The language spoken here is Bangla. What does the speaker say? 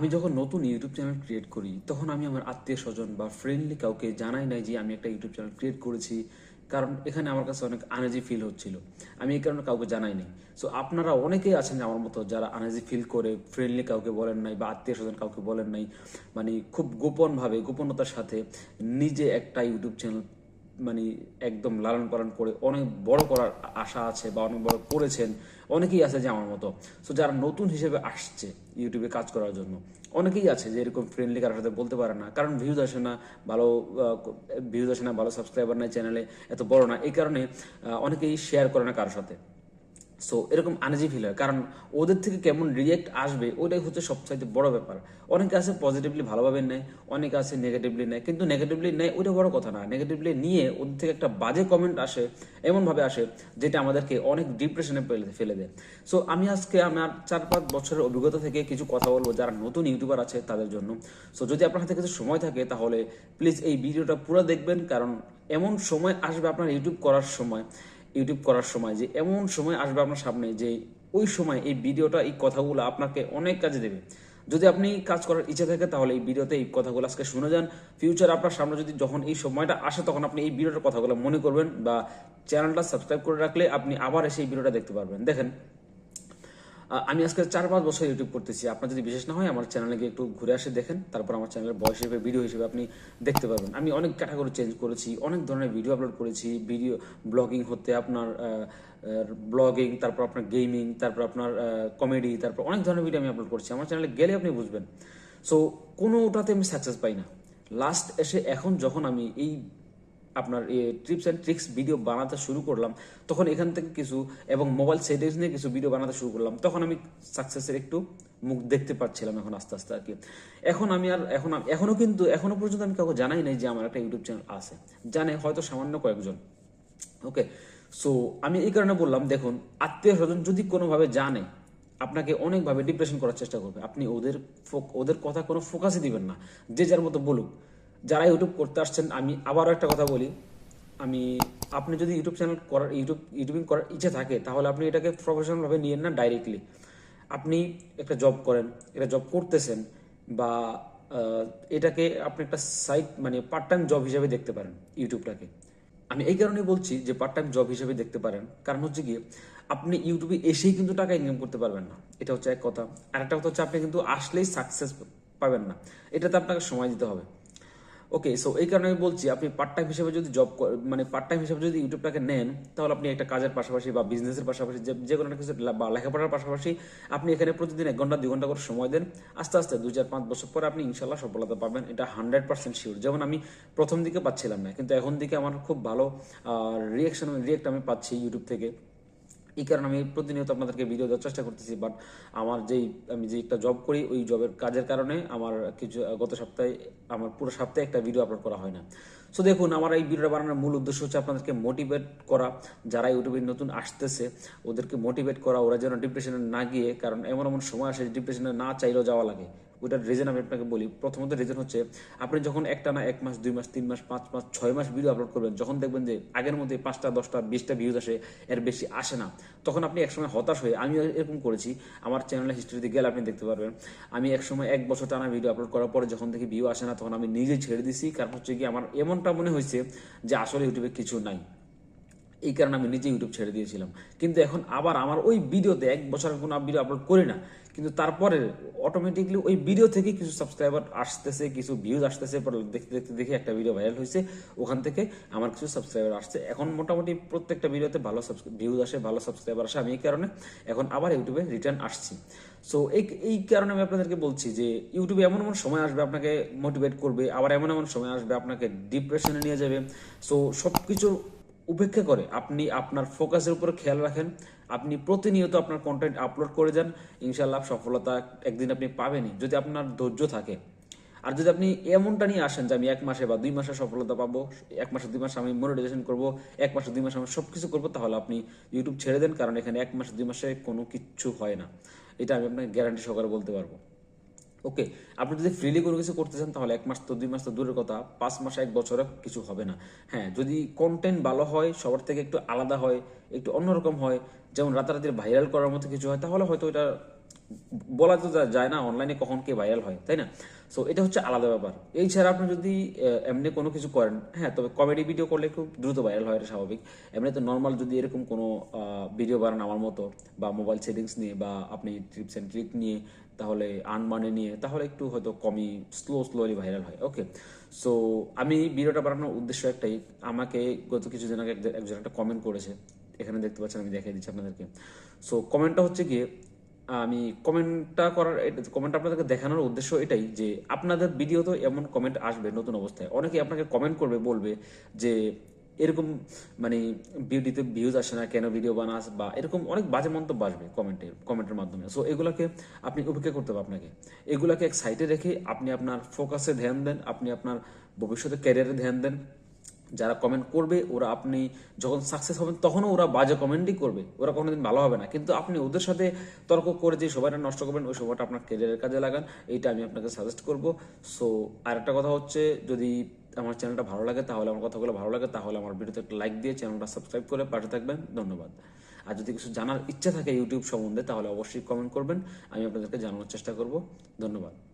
আমি যখন নতুন ইউটিউব চ্যানেল ক্রিয়েট করি, তখন আমি আমার আত্মীয় স্বজন বা ফ্রেন্ডলি কাউকে জানাই নাই যে আমি একটা ইউটিউব চ্যানেল ক্রিয়েট করেছি, কারণ এখানে আমার কাছে অনেক আনেজি ফিল হচ্ছিল। আমি এই কারণে কাউকে জানাই নাই। সো আপনারা অনেকেই আছেন আমার মতো যারা আনেজি ফিল করে ফ্রেন্ডলি কাউকে বলেন নাই বা আত্মীয় স্বজন কাউকে বলেন নাই। মানে খুব গোপনভাবে, গোপনতার সাথে নিজে একটা ইউটিউব চ্যানেল মানে একদম লালন পালন করে অনেক বড় করার আশা আছে বা অনেক বড় করেছেন। অনেকেই আছে যে আমার মতো। সো যারা নতুন হিসেবে আসছে ইউটিউবে কাজ করার জন্য, অনেকেই আছে যে এরকম ফ্রেন্ডলি কারোর সাথে বলতে পারে না। কারণ ভিউজ আসে না, ভালো ভিউজ আসে না, ভালো সাবস্ক্রাইবার নাই চ্যানেলে এত বড় না। এই কারণে অনেকেই শেয়ার করে না কারোর সাথে। সো এরকম আনেজি ফিল হয়। কারণ ওদের থেকে কেমন রিয়েক্ট আসবে ওইটাই হচ্ছে সবচাইতে বড় ব্যাপার। অনেকে আছে পজিটিভলি ভালোভাবে নেয়, অনেকে আছে নেগেটিভলি নেয়। কিন্তু নেগেটিভলি নেয় ওইটা বড় কথা না। নেগেটিভলি নিয়ে ওদের থেকে একটা বাজে কমেন্ট আসে, এমনভাবে আসে, যেটা আমাদেরকে অনেক ডিপ্রেশনে ফেলে দেয়। সো আমি আজকে আমার চার পাঁচ বছরের অভিজ্ঞতা থেকে কিছু কথা বলব যারা নতুন ইউটিউবার আছে তাদের জন্য। সো যদি আপনার হাতে কিছু সময় থাকে, তাহলে প্লিজ এই ভিডিওটা পুরো দেখবেন। কারণ এমন সময় আসবে আপনার ইউটিউব করার সময়। ইউটিউব করার সময় যে এমন সময় আসবে আপনার সামনে যে ওই সময় এই ভিডিওটা, এই কথাগুলো আপনাকে অনেক কাজে দেবে। যদি আপনি কাজ করার ইচ্ছা থাকে তাহলে এই ভিডিওতে এই কথাগুলো আজকে শুনে যান। ফিউচার আপনার সামনে যদি যখন এই সময়টা আসে তখন আপনি এই ভিডিওটার কথাগুলো মনে করবেন বা চ্যানেলটা সাবস্ক্রাইব করে রাখলে আপনি আবার এসে এই ভিডিওটা দেখতে পারবেন। দেখেন আমি আজকে চার পাঁচ বছর ইউটিউব করতেছি। আপনার যদি বিশেষ না হয়, আমার চ্যানেলে গিয়ে একটু ঘুরে আসে, দেখেন। তারপর আমার চ্যানেলের বয়স হিসেবে ভিডিও হিসেবে আপনি দেখতে পারবেন। আমি অনেক ক্যাটাগরি চেঞ্জ করেছি, অনেক ধরনের ভিডিও আপলোড করেছি। ভিডিও ব্লগিং হতে আপনার ব্লগিং তারপর আপনার গেমিং তারপর আপনার কমেডি তারপর অনেক ধরনের ভিডিও আমি আপলোড করছি। আমার চ্যানেলে গেলে আপনি বুঝবেন। সো কোনোটাতে আমি সাকসেস পাই না। লাস্ট এসে, এখন যখন আমি এই আপনার ট্রিপস অ্যান্ড ট্রিক্স ভিডিও বানাতে শুরু করলাম। তখন এখান থেকে কিছু এবং মোবাইল সেটিংস নিয়ে কিছু ভিডিও বানাতে শুরু করলাম। তখন আমি সাকসেসের একটু মুখ দেখতে পাচ্ছিলাম এখন আস্তে আস্তে আর কি। এখন আমি আর এখন আম- এখনও কিন্তু, এখনও পর্যন্ত আমি কাউকে জানাই নাই যে আমার একটা ইউটিউব চ্যানেল আছে। জানে হয়তো সামান্য কয়েকজন। ওকে সো আমি এই কারণে বললাম, দেখুন, আত্মীয় স্বজন যদি কোনোভাবে জানে, আপনাকে অনেকভাবে ডিপ্রেশন করার চেষ্টা করবে। আপনি ওদের ওদের কথা কোনো ফোকাসই দিবেন না। যে যার মতো বলুক। যারা ইউটিউব করতে আসছেন, আমি আবারও একটা কথা বলি। আমি, আপনি যদি ইউটিউব চ্যানেল করার ইউটিউব ইউটিউবিং করার ইচ্ছে থাকে, তাহলে আপনি এটাকে প্রফেশনালভাবে নিয়েন না ডাইরেক্টলি আপনি একটা জব করেন এটা জব করতেছেন বা এটাকে আপনি একটা সাইড মানে পার্ট টাইম জব হিসেবে দেখতে পারেন ইউটিউবটাকে আমি এই কারণে বলছি যে পার্ট টাইম জব হিসেবে দেখতে পারেন। কারণ হচ্ছে গিয়ে, আপনি ইউটিউবে এসেই কিন্তু টাকা ইনকাম করতে পারবেন না। এটা হচ্ছে এক কথা। আর একটা কথা হচ্ছে, আপনি কিন্তু আসলেই সাকসেস পাবেন না। এটাতে আপনাকে সময় দিতে হবে। ওকে সো এই কারণে আমি বলছি, আপনি পার্ট টাইম হিসেবে যদি জব মানে পার্ট টাইম হিসেবে যদি ইউটিউবটাকে নেন, তাহলে আপনি একটা কাজের পাশাপাশি বা বিজনেসের পাশাপাশি যে কোনো কিছু বা লেখাপড়ার পাশাপাশি আপনি এখানে প্রতিদিন এক ঘণ্টা, দুই ঘণ্টা করে সময় দেন। আস্তে আস্তে দুই, চার, পাঁচ বছর পরে আপনি ইনশাল্লাহ সফলতা পাবেন। এটা হান্ড্রেড পার্সেন্ট শিওর যেমন আমি প্রথম দিকে পাচ্ছিলাম না, কিন্তু এখন দিকে আমার খুব ভালো রিয়েকশন রিয়েক্ট আমি পাচ্ছি ইউটিউব থেকে। এই কারণে আমি প্রতিনিয়ত আপনাদেরকে ভিডিও দেওয়ার চেষ্টা করতেছি বাট আমার যেই, আমি যে একটা জব করি, ওই জবের কাজের কারণে আমার কিছু, গত সপ্তাহে আমার পুরো সপ্তাহে একটা ভিডিও আপলোড করা হয় না। সো দেখুন, আমার এই ভিডিওটা বানানোর মূল উদ্দেশ্য হচ্ছে আপনাদেরকে মোটিভেট করা। যারা ইউটিউবে নতুন আসতেছে, ওদেরকে মোটিভেট করা। ওরা যেন ডিপ্রেশনে না গিয়ে, কারণ এমন এমন সময় আসে ডিপ্রেশনে না চাইলেও যাওয়া লাগে। ওইটার রিজন আমি আপনাকে বলি। প্রথমত রিজন হচ্ছে, আপনি যখন একটা না এক মাস, দুই মাস, তিন মাস, পাঁচ মাস, ছয় মাস ভিডিও আপলোড করবেন, যখন দেখবেন যে আগের মধ্যে পাঁচটা, দশটা, বিশটা ভিউজ আসে, এর বেশি আসে না, তখন আপনি একসময় হতাশ হয়ে, আমি এরকম করেছি, আমার চ্যানেলের হিস্ট্রিতে গেলে আপনি দেখতে পারবেন, আমি একসময় এক বছর টানা ভিডিও আপলোড করার পরে যখন দেখি ভিউ আসে না, তখন আমি নিজে ছেড়ে দিছি, কারণ হচ্ছে কি, আমার এমনটা মনে হয়েছে যে আসলে ইউটিউবে কিছু নাই। এই কারণে আমি নিজে ইউটিউব ছেড়ে দিয়েছিলাম। কিন্তু এখন আবার আমার ওই ভিডিওতে এক বছর কোনো ভিডিও আপলোড করি না। কিন্তু তারপরে অটোমেটিকলি ওই ভিডিও থেকে কিছু সাবস্ক্রাইবার আসতেছে, কিছু ভিউজ আসতেছে দেখতে দেখতে দেখে একটা ভিডিও ভাইরাল হয়েছে। ওখান থেকে আমার কিছু সাবস্ক্রাইবার আসছে। এখন মোটামুটি প্রত্যেকটা ভিডিওতে ভালো ভিউজ আসে, ভালো সাবস্ক্রাইবার আসে আমি এই কারণে এখন আবার ইউটিউবে রিটার্ন আসছি। সো এই এই কারণে আমি আপনাদেরকে বলছি যে ইউটিউবে এমন এমন সময় আসবে আপনাকে মোটিভেট করবে, আবার এমন এমন সময় আসবে আপনাকে ডিপ্রেশনে নিয়ে যাবে। সো সব কিছু উপেক্ষা করে আপনি আপনার ফোকাসের উপর খেয়াল রাখেন, আপনি প্রতিনিয়ত আপনার কন্টেন্ট আপলোড করে যান ইনশাল্লাহ সফলতা একদিন আপনি পাবেনই যদি আপনার ধৈর্য থাকে। আর যদি আপনি এমনটা নিয়ে আসেন যে আমি এক মাসে বা দুই মাসে সফলতা পাবো, এক মাসে দুই মাসে আমি মনিটাইজেশন করব, এক মাসে দুই মাসে আমি সব কিছু করব, তাহলে আপনি ইউটিউব ছেড়ে দেন, কারণ এখানে এক মাসে দুই মাসে কোনো কিচ্ছু হয় না। এটা আমি আপনাকে গ্যারান্টি সহকারে বলতে পারব। ওকে আপনি যদি ফ্রিলি কোনো কিছু করতে চান, তাহলে এক মাস তো, দুই মাস তো দূরের কথা। পাঁচ মাস, এক বছরে কিছু হবে না। হ্যাঁ যদি কন্টেন্ট ভালো হয়, সবার থেকে একটু আলাদা হয়, একটু অন্যরকম হয়, যেমন রাতারাতি ভাইরাল করার মতো কিছু হয়, তাহলে হয়তো এটা বলা তো যায় না অনলাইনে কখন কে ভাইরাল হয়, তাই না? সো এটা হচ্ছে আলাদা ব্যাপার। এই ছাড়া আপনি যদি এমনি কোনো কিছু করেন হ্যাঁ তবে কমেডি ভিডিও করলে খুব দ্রুত ভাইরাল হয়, এটা স্বাভাবিক। এমনি তো নর্মাল যদি এরকম কোনো ভিডিও বানান আমার মতো, বা মোবাইল সেটিংস নিয়ে, বা আপনি ট্রিপস অ্যান্ড ট্রিক নিয়ে তাহলে আর্ন মানে নিয়ে, তাহলে একটু হয়তো কমই স্লো স্লোলি ভাইরাল হয়। ওকে সো আমি ভিডিওটা বানানোর উদ্দেশ্য একটাই। আমাকে গত কিছুদিন আগে একজন- একটা কমেন্ট করেছে। এখানে দেখতে পাচ্ছেন, আমি দেখিয়ে দিচ্ছি আপনাদেরকে। সো কমেন্টটা হচ্ছে গিয়ে, আমি কমেন্টটা করার কমেন্ট আপনাদেরকে দেখানোর উদ্দেশ্য এটাই যে, আপনাদের ভিডিও তো এমন কমেন্ট আসবে নতুন অবস্থায়। অনেকে আপনাকে কমেন্ট করবে, বলবে যে এরকম মানে ভিডিওতে ভিউজ আসে না, কেন ভিডিও বানাস, বা এরকম অনেক বাজে মন্তব্য আসবে কমেন্টে কমেন্টের মাধ্যমে। সো এগুলোকে আপনি উপেক্ষা করতে হবে আপনাকে। এগুলোকে এক সাইডে রেখে আপনি আপনার ফোকাসে ধ্যান দেন, আপনি আপনার ভবিষ্যতে ক্যারিয়ারে ধ্যান দেন। যারা কমেন্ট করবে, ওরা আপনি যখন সাকসেস হবেন, তখনও ওরা বাজে কমেন্টই করবে। ওরা কোনোদিন ভালো হবে না। কিন্তু আপনি ওদের সাথে তর্ক করে যে সময়টা নষ্ট করবেন, ওই সময়টা আপনার ক্যারিয়ারের কাজে লাগান, এইটা আমি আপনাকে সাজেস্ট করব। সো আর একটা কথা হচ্ছে, যদি আমার চ্যানেলটা ভালো লাগে, তাহলে আমার কথাগুলো ভালো লাগে, তাহলে আমার ভিডিওতে একটা লাইক দিয়ে চ্যানেলটা সাবস্ক্রাইব করে পাঠিয়ে থাকবেন। ধন্যবাদ। আর যদি কিছু জানার ইচ্ছা থাকে ইউটিউব সম্বন্ধে, তাহলে অবশ্যই কমেন্ট করবেন, আমি আপনাদেরকে জানানোর চেষ্টা করব। ধন্যবাদ।